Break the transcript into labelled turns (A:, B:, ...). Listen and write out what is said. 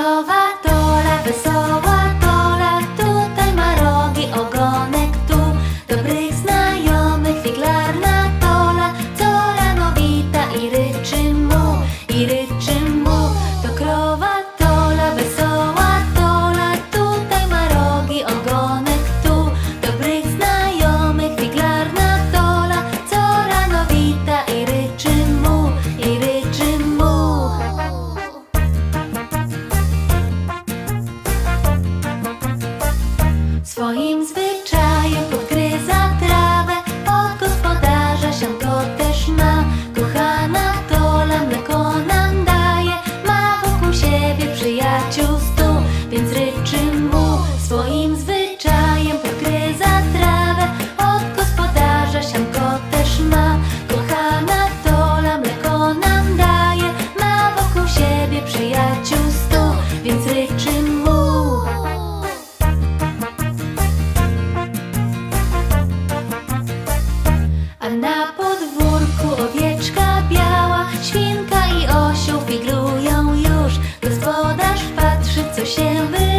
A: Love. Swoim zwyczajem podgryza trawę. Od gospodarza się to też ma. Kochana tola mleko nam daje. Ma wokół siebie przyjaciół stu Więc ryczy mu. Swoim zwyczajem podgryza trawę. Od gospodarza się to też ma. Kochana tola mleko nam daje. Ma wokół siebie przyjaciół szpiglują już. Gospodarz patrzy, co się wydarzy